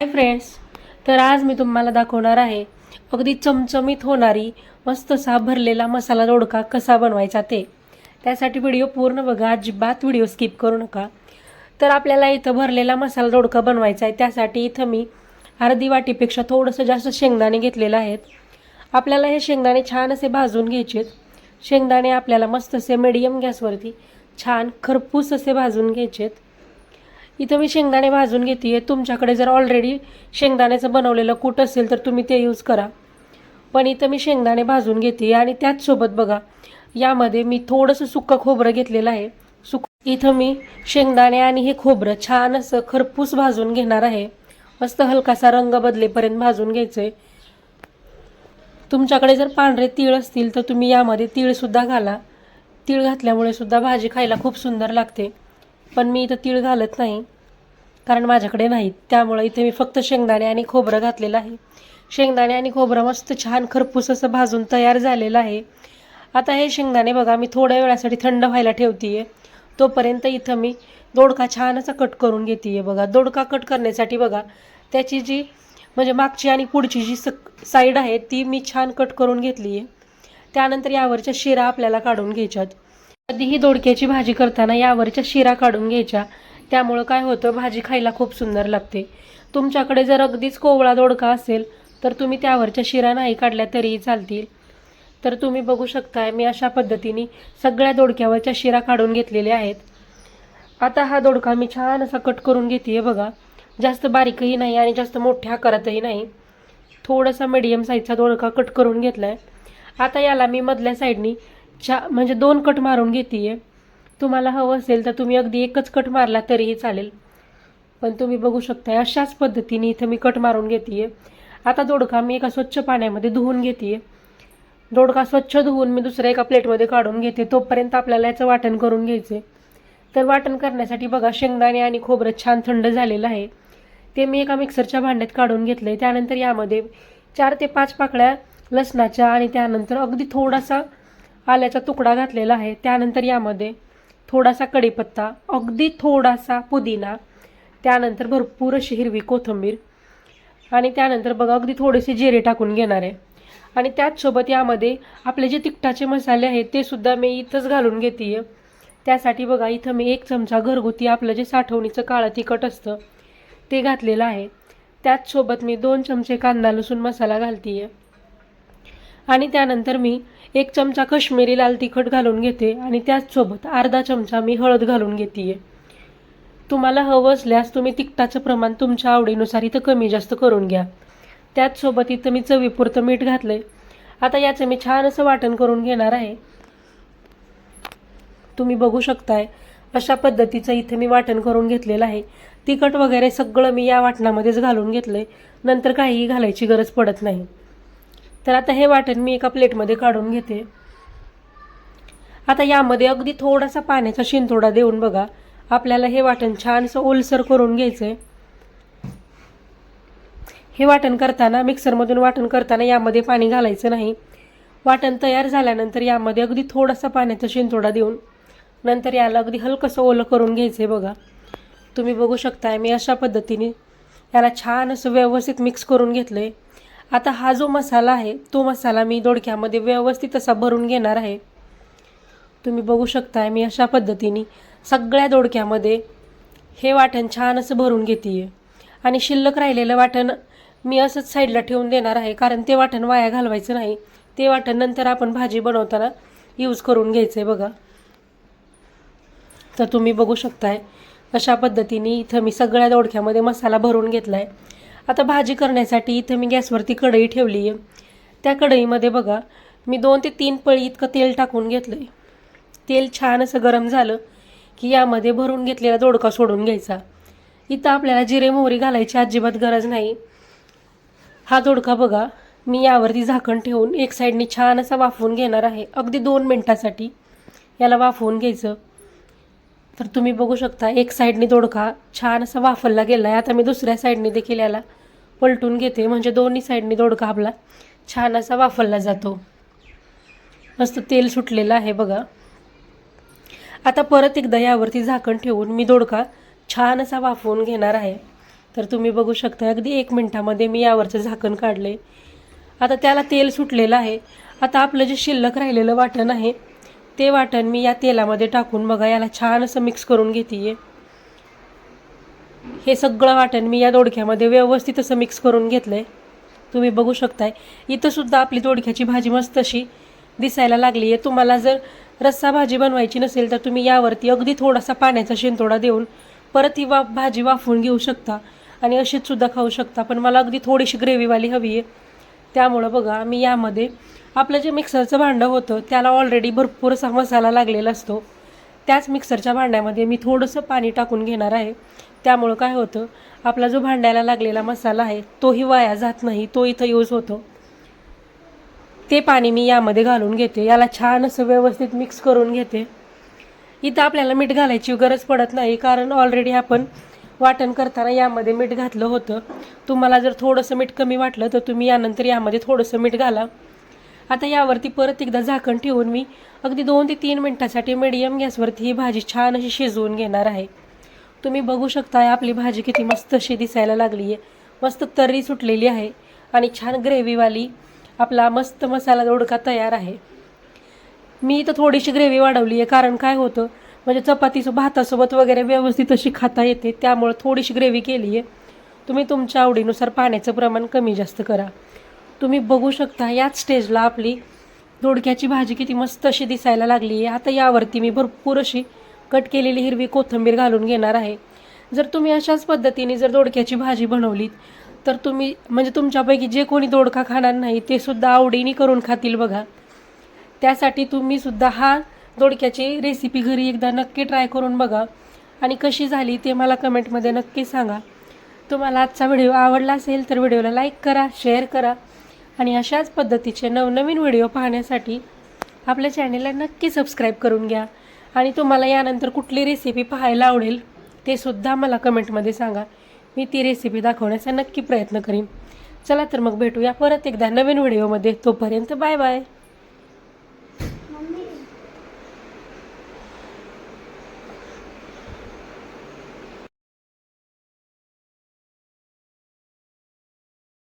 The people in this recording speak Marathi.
हाय फ्रेंड्स तर आज मी तुम्हाला दाखवणार आहे अगदी चमचमीत होणारी मस्तसा भरलेला मसाला दोडका कसा बनवायचा ते. त्यासाठी व्हिडिओ पूर्ण बघा अजिबात व्हिडिओ स्किप करू नका. तर आपल्याला इथं भरलेला मसाला दोडका बनवायचा आहे त्यासाठी इथं मी अर्धी वाटीपेक्षा थोडंसं जास्त शेंगदाणे घेतलेलं आहेत. आपल्याला हे शेंगदाणे छान असे भाजून घ्यायचे शेंगदाणे आपल्याला मस्त असे मिडियम गॅसवरती छान खरपूस असे भाजून घ्यायचे आहेत. इथं मी शेंगदाणे भाजून घेते आहे तुमच्याकडे जर ऑलरेडी शेंगदाण्याचं बनवलेलं कूट असेल तर तुम्ही ते यूज करा. पण इथं मी शेंगदाणे भाजून घेते आणि त्याचसोबत बघा यामध्ये मी थोडंसं सुक्कं खोबरं घेतलेलं आहे. सुक इथं मी शेंगदाणे आणि हे खोबरं छान असं खरपूस भाजून घेणार आहे. मस्त हलकासा रंग बदलेपर्यंत भाजून घ्यायचं आहे तुमच्याकडे जर पांढरे तीळ असतील तर तुम्ही यामध्ये तीळसुद्धा घाला. तीळ घातल्यामुळे सुद्धा भाजी खायला खूप सुंदर लागते. पण मी इथं तीळ घालत नाही कारण माझ्याकडे नाहीत त्यामुळे इथे मी फक्त शेंगदाणे आणि खोबरं घातलेलं आहे. शेंगदाणे आणि खोबरं मस्त छान खरपूस असं भाजून तयार झालेलं आहे. आता हे शेंगदाणे बघा मी थोड्या वेळासाठी थंड व्हायला ठेवते आहे तोपर्यंत इथं मी दोडका छान असा कट करून घेते आहे बघा. दोडका कट करण्यासाठी बघा त्याची जी म्हणजे मागची आणि पुढची जी स साईड आहे ती मी छान कट करून घेतली आहे त्यानंतर यावरच्या शिरा आपल्याला काढून घ्यायच्यात. कधीही दोडक्याची भाजी करताना यावरच्या शिरा काढून घ्यायच्या. त्यामुळं काय होतं भाजी खायला खूप सुंदर लागते. तुमच्याकडे जर अगदीच कोवळा दोडका असेल तर तुम्ही त्यावरच्या शिरा नाही काढल्या तरीही चालतील. तर तुम्ही बघू शकताय मी अशा पद्धतीने सगळ्या दोडक्यावरच्या शिरा काढून घेतलेल्या आहेत. आता हा दोडका मी छान असा कट करून घेते बघा. जास्त बारीकही नाही आणि जास्त मोठ्या आकारातही नाही. थोडासा मिडियम साईजचा दोडका कट करून घेतला आहे आता याला मी मधल्या साईडनी चा म्हणजे दोन कट मारून घेते आहे तुम्हाला हवं असेल तर तुम्ही अगदी एकच कट मारला तरीही चालेल. पण तुम्ही बघू शकता अशाच पद्धतीने इथं मी कट मारून घेते आहे आता दोडका मी एका स्वच्छ पाण्यामध्ये धुवून घेते आहे दोडका स्वच्छ धुवून मी दुसऱ्या एका प्लेटमध्ये काढून घेते. तोपर्यंत आपल्याला याचं वाटण करून घ्यायचं तर वाटण करण्यासाठी बघा शेंगदाणे आणि खोबरं छान थंड झालेलं आहे. ते मी एका मिक्सरच्या भांड्यात काढून घेतलं आहे त्यानंतर यामध्ये चार ते पाच पाकळ्या लसणाच्या आणि त्यानंतर अगदी थोडासा आल्याचा तुकडा घातलेला आहे. त्यानंतर यामध्ये थोडासा कढीपत्ता अगदी थोडासा पुदिना त्यानंतर भरपूर अशी हिरवी कोथिंबीर आणि त्यानंतर बघा अगदी थोडेसे जिरे टाकून घेणार आहे. आणि त्याचसोबत यामध्ये आपले जे तिखटाचे मसाले आहेत ते सुद्धा मी इथंच घालून घेते आहे त्यासाठी बघा इथं मी एक चमचा घरगुती आपलं जे साठवणीचं काळं तिखट असतं ते घातलेलं आहे. त्याचसोबत मी दोन चमचे कांदा लसूण मसाला घालते आहे आणि त्यानंतर मी एक चमचा कश्मीरी लाल तिखट घालून घेते आणि त्याचसोबत अर्धा चमचा मी हळद घालून घेते आहे तुम्हाला हवं असल्यास तुम्ही तिखटाचं प्रमाण तुमच्या आवडीनुसार इथं कमी जास्त करून घ्या. त्याचसोबत इथं मी चवीपुरतं मीठ घातलं आहे आता याचं मी छान असं वाटण करून घेणार आहे. तुम्ही बघू शकताय अशा पद्धतीचं इथं मी वाटण करून घेतलेलं आहे. तिखट वगैरे सगळं मी या वाटणामध्येच घालून घेतलं आहे नंतर काहीही घालायची गरज पडत नाही. तर आता हे वाटण मी एका प्लेटमध्ये काढून घेते. आता यामध्ये अगदी थोडासा पाण्याचा शिंतोडा देऊन बघा आपल्याला हे वाटण छानसं ओलसर करून घ्यायचं आहे हे वाटण करताना मिक्सरमधून वाटण करताना यामध्ये पाणी घालायचं नाही. वाटण तयार झाल्यानंतर यामध्ये अगदी थोडासा पाण्याचा शिंतोडा देऊन नंतर याला अगदी हलकंसं ओलं करून घ्यायचं आहे बघा. तुम्ही बघू शकताय मी अशा पद्धतीने याला छान असं व्यवस्थित मिक्स करून घेतलं आहे आता हा जो मसाला आहे तो मसाला मी दोडक्यामध्ये व्यवस्थित असा भरून घेणार आहे. तुम्ही बघू शकताय मी अशा पद्धतीने सगळ्या दोडक्यामध्ये हे वाटण छान असं भरून घेते आहे आणि शिल्लक राहिलेलं वाटण मी असंच साईडला ठेवून देणार आहे कारण ते वाटण वाया घालवायचं नाही. ते वाटण नंतर आपण भाजी बनवताना यूज करून घ्यायचं आहे बघा. तर तुम्ही बघू शकताय अशा पद्धतीने इथं मी सगळ्या दोडक्यामध्ये मसाला भरून घेतला आहे आता भाजी करण्यासाठी इथं मी गॅसवरती कढई ठेवली आहे. त्या कढईमध्ये बघा मी दोन ते तीन पळी इतकं तेल टाकून घेतलं आहे तेल छान असं गरम झालं की यामध्ये भरून घेतलेला दोडका सोडून घ्यायचा. इथं आपल्याला जिरे मोहरी घालायची अजिबात गरज नाही. हा दोडका बघा मी यावरती झाकण ठेवून एक साईडने छान असा वाफवून घेणार आहे. अगदी दोन मिनटासाठी याला वाफवून घ्यायचं. तर तुम्ही बघू शकता एक साईडने दोडका छान असा वाफरला गेला आहे आता मी दुसऱ्या साईडने देखील याला पलटून घेते. म्हणजे दोन्ही साईडनी दोडका आपला. छान असा वाफरला जातो. मस्त तेल सुटलेलं आहे बघा. आता परत एकदा यावरती झाकण ठेवून मी दोडका छान असा वाफवून घेणार आहे. तर तुम्ही बघू शकता अगदी एक मिनटामध्ये मी यावरचं झाकण काढले आता त्याला तेल सुटलेलं आहे. आता आपलं जे शिल्लक राहिलेलं वाटण आहे ते वाटण मी या तेलामध्ये टाकून बघा याला छान असं मिक्स करून घेते आहे हे सगळं वाटण मी या दोडक्यामध्ये व्यवस्थित असं मिक्स करून घेतलं आहे तुम्ही बघू शकताय. इथंसुद्धा आपली दोडक्याची भाजी मस्त अशी दिसायला लागली आहे तुम्हाला जर रस्सा भाजी बनवायची नसेल तर तुम्ही यावरती अगदी थोडासा पाण्याचा शिंतोडा देऊन परत ही वा भाजी वाफवून घेऊ शकता. आणि अशीच सुद्धा खाऊ शकता. पण मला अगदी थोडीशी ग्रेव्हीवाली हवी आहे त्यामुळं बघा मी यामध्ये आपलं जे मिक्सरचं भांडं होतं त्याला ऑलरेडी भरपूर असा मसाला लागलेला असतो. त्याच मिक्सरच्या भांड्यामध्ये मी थोडंसं पाणी टाकून घेणार आहे. त्यामुळं काय होतं आपला जो भांड्याला लागलेला मसाला आहे तोही वाया जात नाही तो इथं यूज होतो. ते पाणी मी यामध्ये घालून घेते. याला छान असं व्यवस्थित मिक्स करून घेते. इथं आपल्याला मीठ घालायची गरज पडत नाही कारण ऑलरेडी आपण वाटण करताना यामध्ये मीठ घातलं होतं. तुम्हाला जर थोडंसं मीठ कमी वाटलं तर तुम्ही यानंतर यामध्ये थोडंसं मीठ घाला. आता यावरती परत एकदा झाकण ठेवून मी अगदी दोन ते तीन मिनटासाठी मिडियम गॅसवरती ही भाजी छान अशी शिजवून घेणार आहे. तुम्ही बघू शकता आपली भाजी किती मस्त अशी दिसायला लागली आहे मस्त तर्री सुटलेली आहे आणि छान ग्रेव्हीवाली आपला मस्त मसाला दोडका तयार आहे. मी इथं थोडीशी ग्रेव्ही वाढवली आहे कारण काय होतं म्हणजे चपातीसो भातासोबत वगैरे व्यवस्थित अशी खाता येते. त्यामुळं थोडीशी ग्रेव्ही केली आहे तुम्ही तुमच्या आवडीनुसार पाण्याचं प्रमाण कमी जास्त करा. तुम्ही बघू शकता याच स्टेजला आपली दोडक्याची भाजी किती मस्त अशी दिसायला लागली आहे. आता यावरती मी भरपूर अशी कट केलेली हिरवी कोथिंबीर घालून घेणार आहे. जर तुम्ही अशाच पद्धतीने जर दोडक्याची भाजी बनवलीत तर तुम्ही म्हणजे तुमच्यापैकी जे कोणी दोडका खाणार नाही ते सुद्धा आवडीने करून खातील बघा. त्यासाठी तुम्ही सुद्धा हा दोडक्याची रेसिपी घरी एकदा नक्की ट्राय करून बघा. आणि कशी झाली ते मला कमेंटमध्ये नक्की सांगा. तुम्हाला आजचा व्हिडिओ आवडला असेल तर व्हिडिओला लाईक करा शेअर करा. आणि अशाच पद्धतीचे नवनवीन व्हिडिओ पाहण्यासाठी आपल्या चॅनेलला नक्की सबस्क्राईब करून घ्या. आणि तुम्हाला यानंतर कुठली रेसिपी पाहायला आवडेल ते सुद्धा मला कमेंटमध्ये सांगा. मी ती रेसिपी दाखवण्याचा नक्की प्रयत्न करीन. चला तर मग भेटूया परत एकदा नवीन व्हिडिओमध्ये. तोपर्यंत बाय बाय.